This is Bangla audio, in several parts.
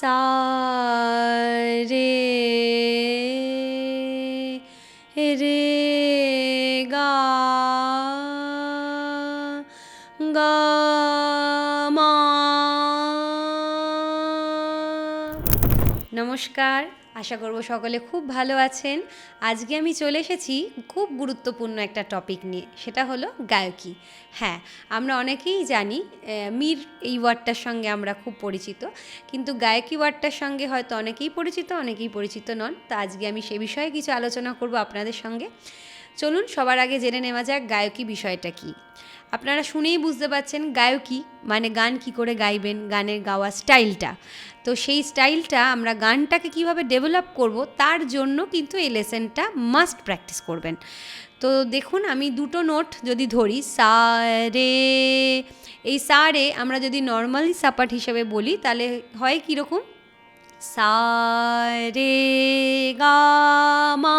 সা রে রে গা গা মা নমস্কার আশা করব সকলে খুব ভালো আছেন। আজকে আমি চলে এসেছি খুব গুরুত্বপূর্ণ একটা টপিক নিয়ে, সেটা হলো গায়কী। হ্যাঁ আমরা অনেকেই জানি মীর এই ওয়ার্ডটার সঙ্গে আমরা খুব পরিচিত, কিন্তু গায়কী ওয়ার্ডটার সঙ্গে হয়তো অনেকেই পরিচিত অনেকেই পরিচিত নন। তা আজকে আমি সে বিষয়ে কিছু আলোচনা করব আপনাদের সঙ্গে। চলুন সবার আগে জেনে নেওয়া যাক গায়কি বিষয়টা কী। আপনারা শুনেই বুঝতে পারছেন গায়কি মানে গান কি করে গাইবেন, গানের গাওয়া স্টাইলটা। তো সেই স্টাইলটা আমরা গানটাকে কীভাবে ডেভেলপ করব তার জন্য কিন্তু এই লেসেনটা মাস্ট প্র্যাকটিস করবেন। তো দেখুন আমি দুটো নোট যদি ধরি, সা, রে। এই সা, রে আমরা যদি নর্মালি সাপাট হিসেবে বলি তাহলে হয় কীরকম সা, রে, গা, মা,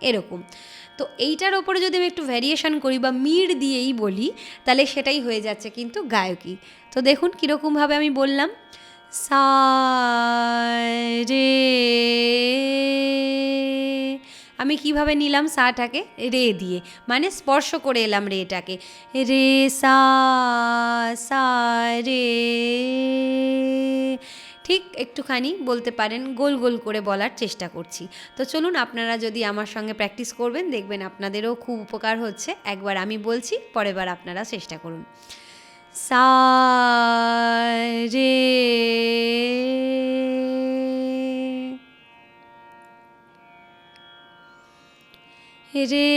এরকম। তো এইটার ওপরে যদি আমি একটু ভ্যারিয়েশন করি বা মিড় দিয়েই বলি, তাহলে সেটাই হয়ে যাচ্ছে কিন্তু গায়কি। তো দেখুন কীরকমভাবে আমি বললাম সা রে আমি কীভাবে নিলাম সাটাকে? রে দিয়ে। মানে স্পর্শ করে এলাম রেটাকে। রে সা সা, রে। একটুখানি বলতে পারেন গোল গোল করে বলার চেষ্টা করছি। তো চলুন আপনারা যদি আমার সঙ্গে প্র্যাকটিস করবেন, দেখবেন আপনাদেরও খুব উপকার হচ্ছে। একবার আমি বলছি, পরের বার আপনারা চেষ্টা করুন। সা, রে রে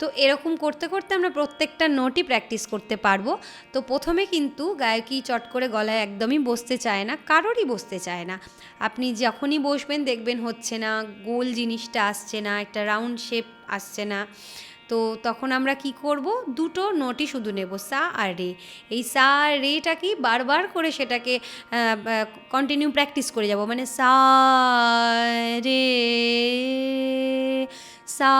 তো এরকম করতে করতে আমরা প্রত্যেকটা নোটই প্র্যাকটিস করতে পারব। তো প্রথমে কিন্তু গায়কি চট করে গলায় একদমই বসতে চায় না, কারোরই বসতে চায় না। আপনি যখনই বসবেন দেখবেন হচ্ছে না, গোল জিনিসটা আসছে না, একটা রাউন্ড শেপ আসছে না। তো তখন আমরা কি করব? দুটো নোটই শুধু নেব, সা আর রে। এই সা আর রেটা কি বারবার করে সেটাকে কন্টিনিউ প্র্যাকটিস করে যাব। মানে সা রে, সা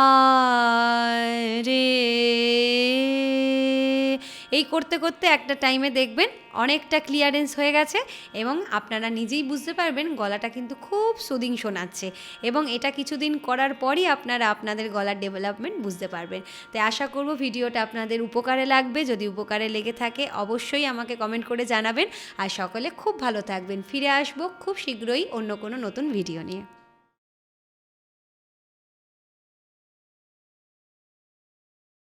এই করতে করতে একটা টাইমে দেখবেন অনেকটা ক্লিয়ারেন্স হয়ে গেছে এবং আপনারা নিজেই বুঝতে পারবেন গলাটা কিন্তু খুব সুদিং শোনাচ্ছে এবং এটা কিছুদিন করার পরই আপনারা আপনাদের গলার ডেভেলপমেন্ট বুঝতে পারবেন। তাই আশা করব ভিডিওটা আপনাদের উপকারে লাগবে। যদি উপকারে লেগে থাকে অবশ্যই আমাকে কমেন্ট করে জানাবেন। আর সকলে খুব ভালো থাকবেন। ফিরে আসব খুব শীঘ্রই অন্য কোনো নতুন ভিডিও নিয়ে।